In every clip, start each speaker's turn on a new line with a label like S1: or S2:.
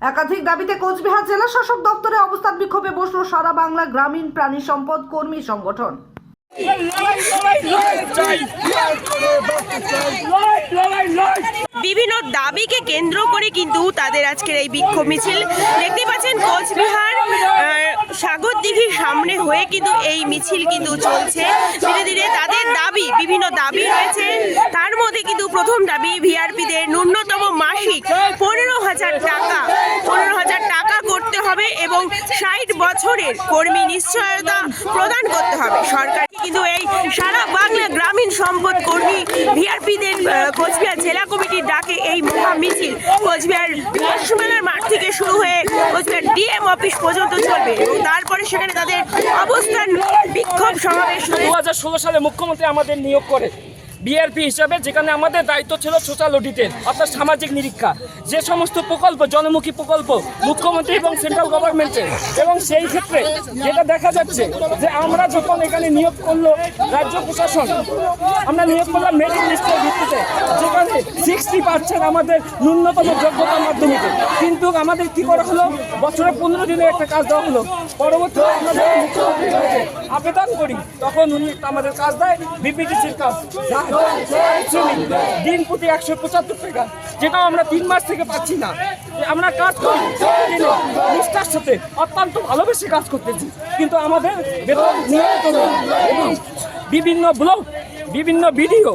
S1: একাধিক দাবিতে কোচবিহার জেলা শাসক দপ্তরে অবস্থান বিক্ষোভে বসল সারা বাংলা গ্রামীণ প্রাণী সম্পদ কর্মী সংগঠন।
S2: বিভিন্ন দাবিকে কেন্দ্র করে কিন্তু তাদের আজকের এই বিক্ষোভ মিছিল। দেখতে পাচ্ছেন কোচবিহার সাগর দিঘির সামনে হয়ে কিন্তু এই মিছিল কিন্তু চলছে। ধীরে ধীরে তাদের দাবি, বিভিন্ন দাবি রয়েছে। তার মধ্যে কিন্তু প্রথম দাবি ভিআরপিদের ন্যূনতম মাসিক পনেরো হাজার টাকা। পনেরো হাজার টাকা হবে এবং ষাট বছরের কর্মী নিশ্চয়তা প্রদান করতে হবে। সরকার কিন্তু এই সারা বাংলা গ্রামীণ সম্পদ কর্মী ভিআরপিদের কোচবিহার জেলা কমিটির ডাকে এই মহা মিছিল। কোচবিহার লক্ষ্মীমেলার মাঠ থেকে শুরু হয়ে কোচবিহার ডিএম অফিস পর্যন্ত চলবে এবং তারপরে সেখানে তাদের অবস্থান বিক্ষোভ সমাবেশ
S3: দু হাজার ষোলো সালে মুখ্যমন্ত্রী আমাদের নিয়োগ করে। বিআরপি হিসাবে যেখানে আমাদের দায়িত্ব ছিল সোশ্যাল অডিটের অর্থাৎ সামাজিক নিরীক্ষা। যে সমস্ত প্রকল্প, জনমুখী প্রকল্প, মুখ্যমন্ত্রী এবং সেন্ট্রাল গভর্নমেন্টের এবং সেই ক্ষেত্রে যেটা দেখা যাচ্ছে যে আমরা যখন এখানে নিয়োগ করল রাজ্য প্রশাসন, আমরা নিয়োগ করলাম মেরিট লিস্টের ভিত্তিতে, যেখানে সিক্সটি পার্সেন্ট আমাদের ন্যূনতম যোগ্যতার মাধ্যমে কিন্তু আমাদের কি করা হলো? বছরে পনেরো দিনে একটা কাজ দেওয়া হলো। পরবর্তী আমরা যখন মুখ্যমন্ত্রীর আবেদন করি, তখন উনি আমাদের কাজ দেয় বিপিটিসির কাজ। দিন প্রতি একশো পঁচাত্তর টাকা যেটা আমরা তিন মাস থেকে পাচ্ছি না। আমরা কাজ করি নিষ্ঠার সাথে অত্যন্ত ভালোবেসে কাজ করতেছি। কিন্তু আমাদের বেতন বিভিন্ন ব্লগ, বিভিন্ন ভিডিও,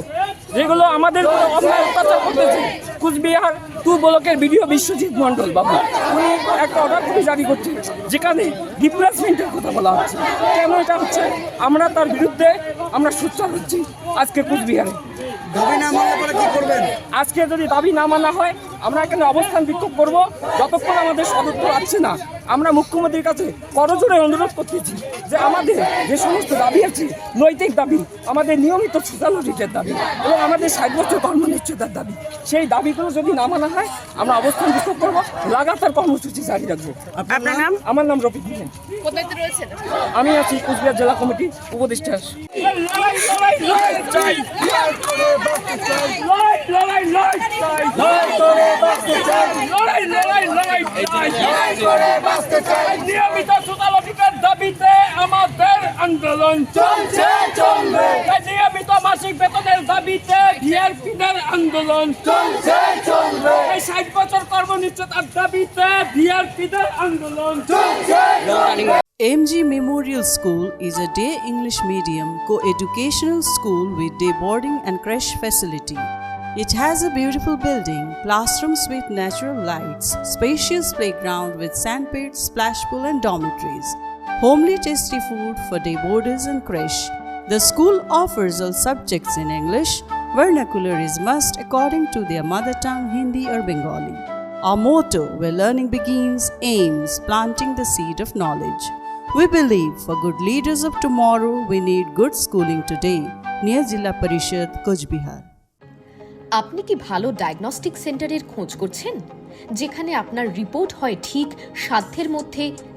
S3: যেগুলো আমাদের অত্যাচার করতেছে, কুচবিহার টু ব্লকের ভিডিও বিশ্বজিৎ মন্ডল বাবু, উনি একটা অর্ডার কপি জারি করছে যেখানে রিপ্লেসমেন্টের কথা বলা হচ্ছে। কেন এটা হচ্ছে? আমরা তার বিরুদ্ধে আমরা সোচ্চার হচ্ছি আজকে কুচবিহারে।
S4: দাবি না মানলে পরে কি করবেন?
S3: আজকে যদি দাবি না মানা হয় আমরা এখানে অবস্থান বিক্ষোভ করব। যতক্ষণ আমাদের সদুত্তর আসছে না আমরা মুখ্যমন্ত্রীর কাছে করজোরে অনুরোধ করতেছি যে আমাদের যে সমস্ত দাবি আছে নৈতিক দাবি আমাদের নিয়মিত সোশ্যাল অডিটের দাবি এবং আমাদের ষাট বছর কর্মনিশ্চয়তার দাবি সেই দাবিগুলো যদি না মানা হয় আমরা অবস্থান বিক্ষোভ করব। লাগাতার কর্মসূচি জারি রাখব।
S2: আপনার নাম?
S3: আমার নাম রফিক হোসেন আমি আছি কুচবিহার জেলা কমিটি উপদেষ্টা নিয়মিত দাবিতে আমাদের আন্দোলন চলছে। চলবে। দাবিতে ভিআরপিদের আন্দোলন চলছে চলবে এই ষাট বছর কর্মনিশ্চয়তার দাবিতে ভিআরপিদের আন্দোলন চলছে
S5: MG Memorial School is a day English medium co-educational school with day boarding and creche facility. It has a beautiful building, classrooms with natural lights, spacious playground with sandpit, splash pool and dormitories, homely tasty food for day boarders and creche. The school offers all subjects in English. Vernacular is must according to their mother tongue Hindi or Bengali. Our motto, where learning begins, aims planting the seed of knowledge. We believe for good leaders of tomorrow, we need good schooling today. Near Jilla Parishad, Kuch Bihar.
S6: আপনি কি ভালো diagnostic সেন্টারের খোঁজ করছেন যেখানে আপনার report হয় ঠিক সাধ্যের মধ্যে